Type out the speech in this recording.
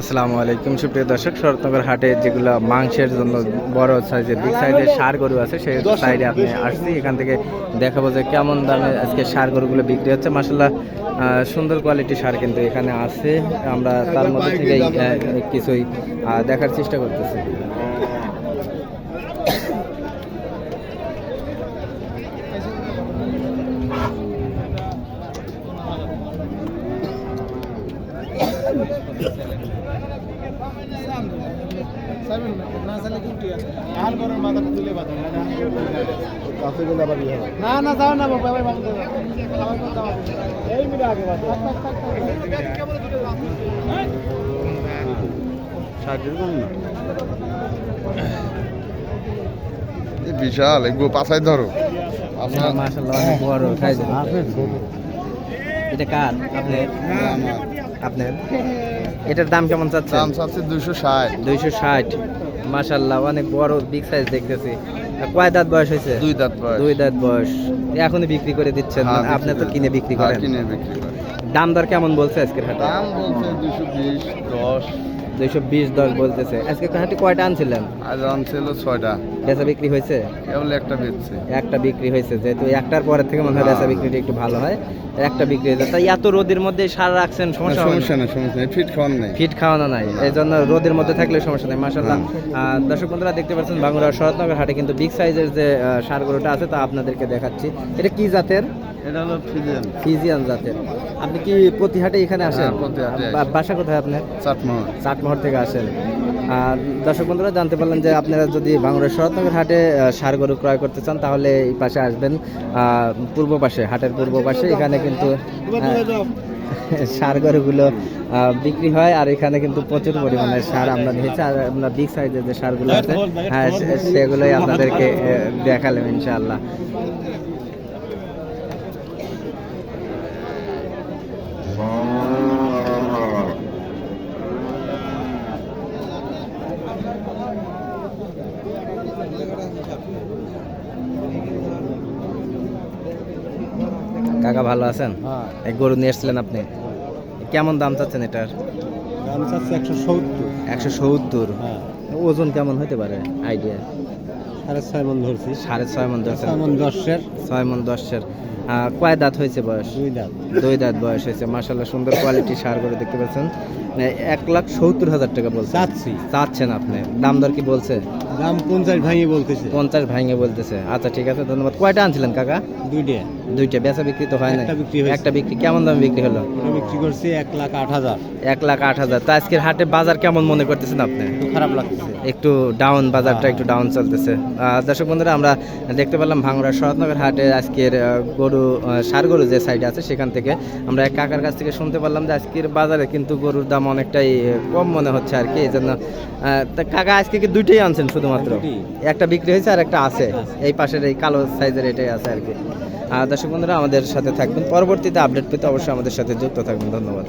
আসসালামু আলাইকুম। সুপ্রিয় দর্শক, শরৎনগর হাটে যেগুলো মাংসের জন্য বড় সাইজের বিগ সাইজের সার গরু আছে, সেই সাইডে আপনি আসছি। এখান থেকে দেখাবো যে কেমন দামে আজকে সার গরুগুলো বিক্রি হচ্ছে। মাসাল্লাহ সুন্দর কোয়ালিটি সার কিন্তু এখানে আছে। আমরা তার মধ্যে থেকেই কিছুই দেখার চেষ্টা করতেছি। না না যাও না বাবা ভাই বাবু এই মিলে আগে বিশাল এগুলো পাছায় ধরো। মাসাল্লাহ বড় সাইজের এটা কার? আপনার? আপনার? এটার দাম কেমন চাচ্ছেন? দাম চাচ্ছে দুশো ষাট। দুইশো ষাট। মাসাল্লাহ অনেক বড় বিগ সাইজ দেখতেছি। কয় দাঁত বয়স হয়েছে? দুই দাঁত বয়স। দুই দাঁত বয়স। এখনই বিক্রি করে দিচ্ছেন? হ্যাঁ, আপনি তো কিনে বিক্রি হ্যাঁ, করেন। কিনে বিক্রি করে। দাম দর কেমন বলছে আজকের হাটে? দাম বলছে দুশো বিশ দশ। দুইশো বিশ দশ বলতেছে। আজকে হাটে কয়টা আনছিলেন? আজ আনছিল ছয়টা। বেচা বিক্রি হয়েছে? কেবল একটা বেচছে। একটা বিক্রি হয়েছে যেহেতু একটার পরের থেকে মনে হয় বেচা বিক্রিটা একটু ভালো হয় একটা বিক্রি হয়েছে। তাই এত রোদের মধ্যে সার রাখছেন সমস্যা হবে না? সমস্যা নেই সমস্যা ফিট খাওয়ান নেই। ফিট খাওয়ানো নাই এই জন্য রোদের মধ্যে থাকলে সমস্যা নেই মাসাল্লাহ দর্শক বন্ধুরা দেখতে পাচ্ছেন বাংলার শরৎনগর হাটে কিন্তু বিগ সাইজের যে গরুটা আছে তা আপনাদেরকে দেখাচ্ছি। এটা কি জাতের? এটা হলো ফিজিয়ান। ফিজিয়ান জাতের। আপনি কি প্রতি হাটে এখানে আসেন? হ্যাঁ, বাসা কোথায় আপনার? চাটমোহর চাটমোহর থেকে আসেন। আর দর্শক বন্ধুরা জানতে পারলেন যে আপনারা যদি বাংলার শরৎনগর হাটে সার গরু ক্রয় করতে চান, তাহলে এই পাশে আসবেন পূর্ব পাশে, হাটের পূর্ব পাশে। এখানে কিন্তু সার গরুগুলো বিক্রি হয়, আর এখানে কিন্তু প্রচুর পরিমাণে সার আমরা নিয়েছি, আর আমরা বিগ সাইজের যে সারগুলো আছে হ্যাঁ সেগুলোই আপনাদেরকে দেখালাম ইনশাআল্লাহ। কাকা ভালো আছেন? হ্যাঁ। এক গরু নিয়ে এসেছিলেন আপনি। কেমন দাম চাচ্ছেন এটার? দাম চাচ্ছে একশো সত্তর। একশো সত্তর। হ্যাঁ। ওজন কেমন হতে পারে? আইডিয়া সাড়ে ছয় মন ধরছি। সাড়ে ছয় মন ধরছেন। ছয় মন দশের। ছয় মন দশের। কয় দাঁত হয়েছে বয়স? দুই দাম দুই দাঁত বয়স হয়েছে। মাসাল্লাহ সুন্দর কোয়ালিটি সার করে দেখতে পাচ্ছেন। মানে এক লাখ সত্তর হাজার টাকা বলছে চাচ্ছি। চাচ্ছেন আপনি। দাম দর কি বলছে? দাম পঞ্চাশ ভাঙিয়ে বলতেছে। পঞ্চাশ ভাঙে বলতেছে। আচ্ছা ঠিক আছে ধন্যবাদ। কয়টা আনছিলেন কাকা? দুইটা। দুইটা বেচা বিক্রি তো হয় না একটা বিক্রি কেমন দামে বিক্রি হলো? বিক্রি করছি এক লাখ আট হাজার। এক লাখ আট হাজার। তা আজকের হাটে বাজার কেমন মনে করতেছেন আপনি? একটু খারাপ লাগতেছে। একটু ডাউন বাজারটা একটু ডাউন চলতেছে। দর্শক বন্ধুরা আমরা দেখতে পেলাম ভাঙড়া শরৎনগর হাটে আজকের গরু ষাঁড় গরু যে সাইডে আছে সেখান থেকে আমরা এক কাকার কাছ থেকে শুনতে পারলাম যে আজকের বাজারে কিন্তু গরুর দাম অনেকটাই কম মনে হচ্ছে আর কি। এই জন্য তা কাকা আজকে কি দুইটাই আনছেন শুধুমাত্র? একটা বিক্রি হয়েছে আর একটা আছে। এই পাশের এই কালো সাইজের এটাই আছে আর কি। আর দর্শক বন্ধুরা আমাদের সাথে থাকবেন। পরবর্তীতে আপডেট পেতে অবশ্যই আমাদের সাথে যুক্ত থাকবেন। ধন্যবাদ।